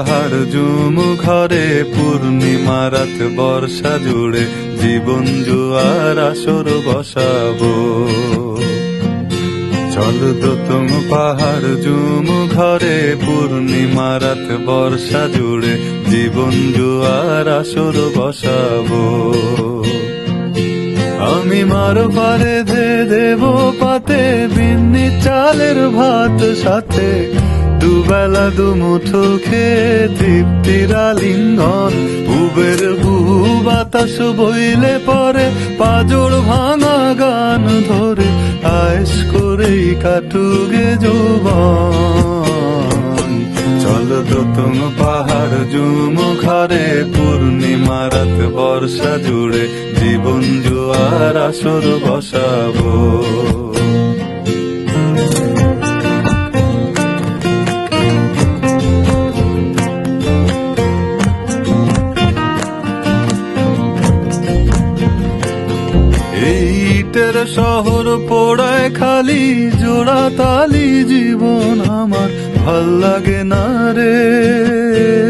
পাহাড় জুমু ঘরে, পূর্ণিমা রাত বর্ষা জুড়ে, জীবন জুয়ার আসর বসাবো। চল দোতম পাহাড় জুম ঘরে, পূর্ণিমা রাত বর্ষা জুড়ে, জীবন জুয়ার আসর বসাবো। আমি মার পারে ধে দেব পাতে বিন্নি চালের ভাত সাথে দুবেলা দুমুঠো খেয়ে তৃপ্তির আলিঙ্গন। উবের বহু বাতাস বইলে পরে পাজর ভাঙা গান ধরে আয়েস করেই কাটুগে যৌবন। চল দোতম পাহাড় জুম ঘরে পূর্ণিমা রাত বর্ষা জুড়ে জীবন জুয়ার আসর বসাবো। ইটের শহর পোড়ায় খালি, জোড়া তালি জীবন আমার, ভালো লাগে না রে।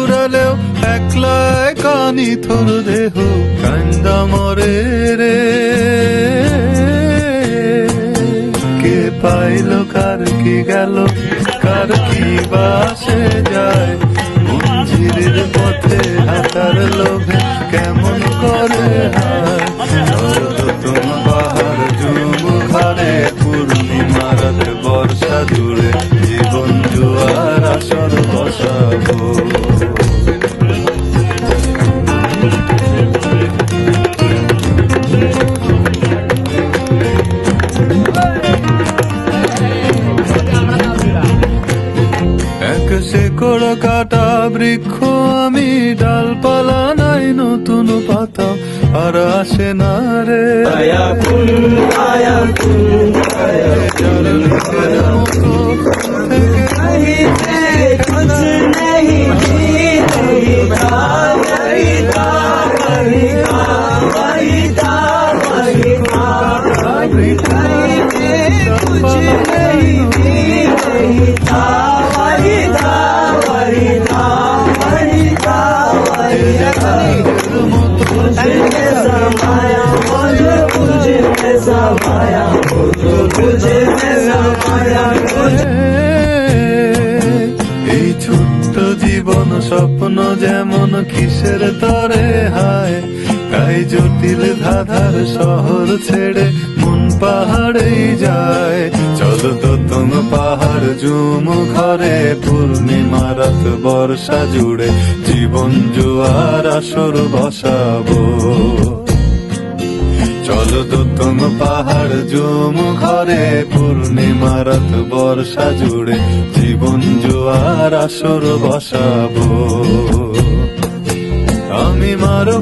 একলা কানি থর দেহ কান্দা মরে রে। কে পাইল, কার কি গেল, কার কি বাসে যায়? বৃক্ষ আমি ডালপালা নাই নতুন পাতা। আর আসে না রে। লেকের মতো থেকে এই ছোট্ট জীবন স্বপ্ন যেমন কিসের তরে হায় জটিল ধাঁধার শহর ছেড়ে মন পাহাড়েই যায়? চল তো তুম পাহাড় জুম ঘরে পূর্ণিমা রাত বর্ষা জুড়ে জীবন জুয়ার আসর বসাবো। চলো দোতম পাহাড় জুম ঘরে পূর্ণিমা রাত বর্ষা জুড়ে জীবন জোয়ার আসর বসাবো। আমি মারো